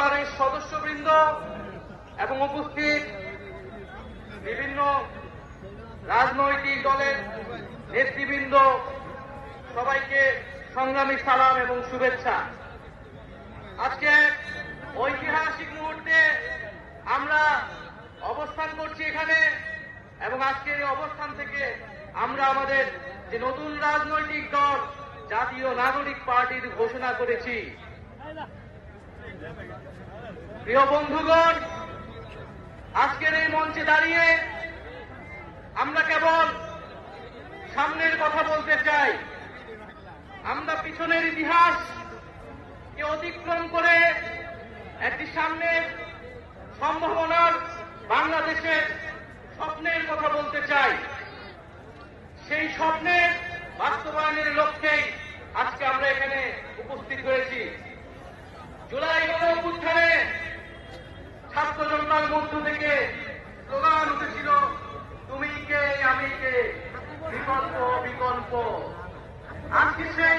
পরিবারের সদস্যবৃন্দ এবং উপস্থিত বিভিন্ন রাজনৈতিক দলের নেতৃবৃন্দ, সবাইকে সংগ্রামী সালাম এবং শুভেচ্ছা। আজকে ঐতিহাসিক মুহূর্তে আমরা অবস্থান করছি এখানে এবং আজকের এই অবস্থান থেকে আমরা আমাদের যে নতুন রাজনৈতিক দল, জাতীয় নাগরিক পার্টির ঘোষণা করেছি। প্রিয় বন্ধুগণ, আজকের এই মঞ্চে দাঁড়িয়ে আমরা কেবল সামনের কথা বলতে চাই। আমরা পিছনের ইতিহাস কে অতিক্রম করে একটি সামনের সম্ভাবনার বাংলাদেশের স্বপ্নের কথা বলতে চাই। সেই স্বপ্নের বাস্তবায়নের লক্ষ্যেই আজকে আমরা এখানে উপস্থিত হয়েছি জুলাই গণ অভ্যুত্থানে ছাত্র জনতার মধ্য থেকে স্লোগান উঠেছিল তুমি কে আমি কে বিকল্প বিকল্প আজকে সেই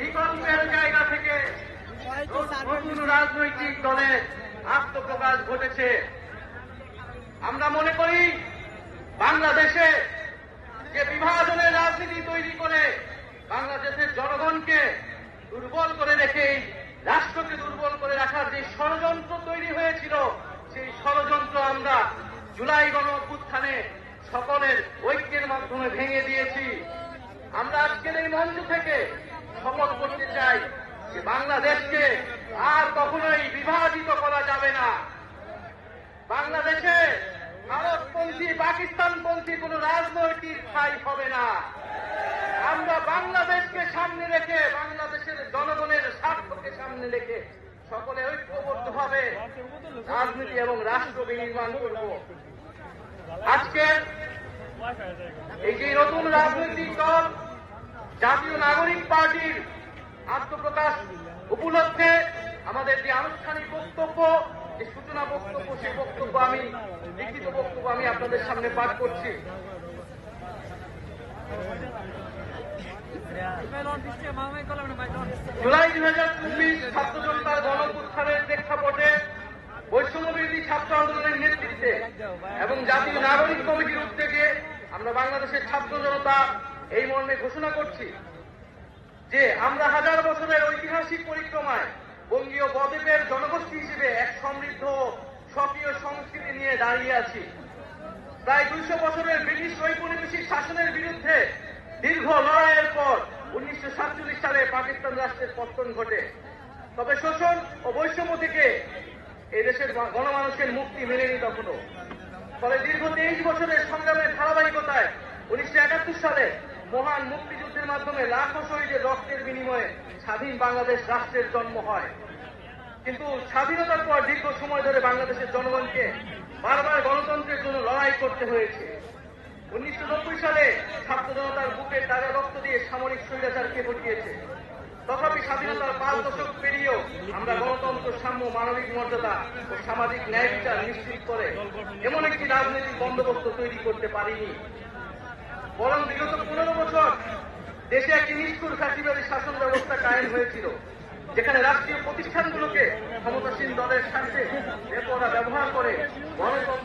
বিকল্পের জায়গা থেকে নতুন রাজনৈতিক দলের আত্মপ্রকাশ ঘটেছে। আমরা মনে করি, বাংলাদেশে যে বিভাজনের রাজনীতি তৈরি করে বাংলাদেশের জনগণকে দুর্বল করে রেখে রাষ্ট্রকে দুর্বল করে রাখার যে ষড়যন্ত্র তৈরি হয়েছিল, সেই ষড়যন্ত্র আমরা জুলাই গণ অভ্যুত্থানে সকলের ঐক্যের মাধ্যমে ভেঙে দিয়েছি। আমরা আজকের এই মঞ্চ থেকে সফল করতে চাই যে বাংলাদেশকে আর কখনোই বিভাজিত করা যাবে না। বাংলাদেশে ভারতপন্থী, পাকিস্তানপন্থী কোন রাজনৈতিক ঠাই হবে না। আমরা বাংলাদেশকে সামনে রেখে, বাংলাদেশের জনগণের স্বার্থকে সামনে রেখে সকলে ঐক্যবদ্ধ হবে রাজনীতি এবং রাষ্ট্র বিনির্মাণ করব। আজকের এই যে নতুন রাজনৈতিক দল, জাতীয় নাগরিক পার্টির আত্মপ্রকাশ উপলক্ষে আমাদের যে আনুষ্ঠানিক বক্তব্য, যে সূচনা বক্তব্য, সেই বক্তব্য আমি, লিখিত বক্তব্য আমি আপনাদের সামনে পাঠ করছি। জুলাই দুই হাজার চব্বিশ ছাত্র জনতার গণপুত্থানের প্রেক্ষাপটে বিরোধী ছাত্র আন্দোলনের নেতৃত্বে এবং জাতীয় নাগরিক কমিটির উদ্যোগে আমরা বাংলাদেশের ছাত্র জনতা এই মর্মে ঘোষণা করছি যে আমরা হাজার বছরের ঐতিহাসিক পরিক্রমায় বঙ্গীয় বদ্বীপের জনগোষ্ঠী হিসেবে এক সমৃদ্ধ সক্রিয় সংস্কৃতি নিয়ে দাঁড়িয়ে আছি। প্রায় দুইশো বছরের ব্রিটিশ ঔপনিবেশিক শাসনের বিরুদ্ধে দীর্ঘ লড়াইয়ের পর উনিশশো সাতচল্লিশ সালে পাকিস্তান রাষ্ট্রের পতন ঘটে। তবে শোষণ ও বৈষম্য থেকে এই দেশের গণমানুষের মুক্তি মেলেনি তখনও ফলে দীর্ঘ তেইশ বছরের সংগ্রামের ধারাবাহিকতায় উনিশশো একাত্তর সালে মহান মুক্তিযুদ্ধের মাধ্যমে লাখো শহীদের রক্তের বিনিময়ে স্বাধীন বাংলাদেশ রাষ্ট্রের জন্ম হয়। কিন্তু স্বাধীনতার পর দীর্ঘ সময় ধরে বাংলাদেশের জনগণকে বারবার গণতন্ত্রের জন্য লড়াই করতে হয়েছে। উনিশশো নব্বই সালে ছাত্র জনতার বুকের তাজা রক্ত দিয়ে সামরিক স্বৈরাচারকে ঘটিয়েছে তথাপি স্বাধীনতার পাঁচ দশক পেরিয়েও আমরা গণতন্ত্র, সাম্য, মানবিক মর্যাদা ও সামাজিক ন্যায় বিচার নিশ্চিত করে এমন একটি রাজনৈতিক বন্দোবস্ত তৈরি করতে পারিনি। বরং বিগত পনেরো বছর দেশে একটি নিষ্ঠুর ফ্যাসিবাদী শাসন ব্যবস্থা কায়েম হয়েছিল, যেখানে রাষ্ট্রীয় প্রতিষ্ঠানগুলোকে ক্ষমতাসীন দলের স্বার্থে ব্যবহার করে হয়েছে